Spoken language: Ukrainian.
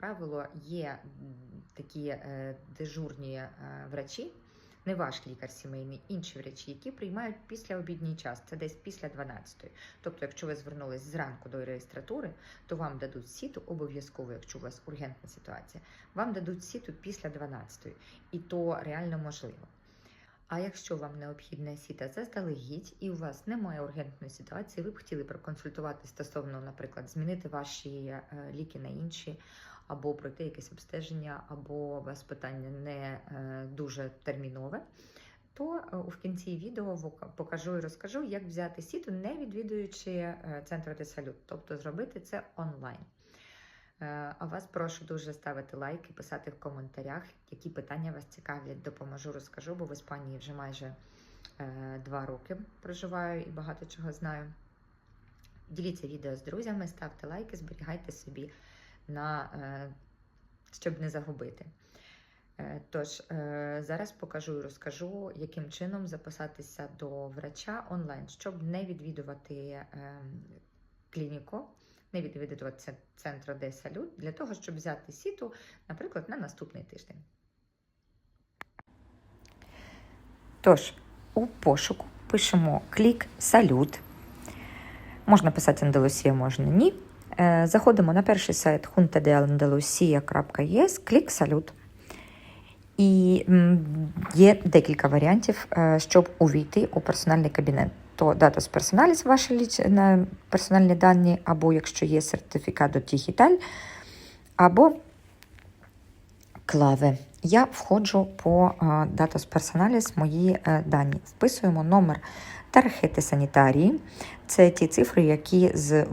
правило, є такі е, дежурні е, врачі, не ваш лікар сімейний, інші врачі, які приймають після обідній час, це десь після 12-ї. Тобто, якщо ви звернулись зранку до реєстратури, то вам дадуть сіту обов'язково, якщо у вас ургентна ситуація, вам дадуть сіту після 12-ї. І то реально можливо. А якщо вам необхідна сіта заздалегідь і у вас немає ургентної ситуації, ви б хотіли проконсультувати стосовно, наприклад, змінити ваші е, ліки на інші, або пройти якесь обстеження, або у вас питання не е, дуже термінове, то е, в кінці відео покажу і розкажу, як взяти сіту, не відвідуючи е, центр де салют, тобто зробити це онлайн. Е, А вас прошу дуже ставити лайки, писати в коментарях, які питання вас цікавлять. Допоможу, розкажу, бо в Іспанії вже майже е, два роки проживаю і багато чого знаю. Діліться відео з друзями, ставте лайки, зберігайте собі на е, щоб не загубити. Тож зараз покажу і розкажу, яким чином записатися до врача онлайн, щоб не відвідувати е, клініку, не відвідувати це- центр де салют, для того, щоб взяти сіту, наприклад, на наступний тиждень. Тож, у пошуку пишемо клік салют. Можна писати Андалусія, можна ні. Е, Заходимо на перший сайт juntadeandalusia.es, клік салют. І є декілька варіантів, е, щоб увійти у персональний кабінет. То датус персоналіс, ваші ліч... персональні дані, або якщо є сертифікат до Digital, або клави. Я входжу по датус персоналіс мої е, дані. Вписуємо номер тархети санітарії. Це ті цифри, які з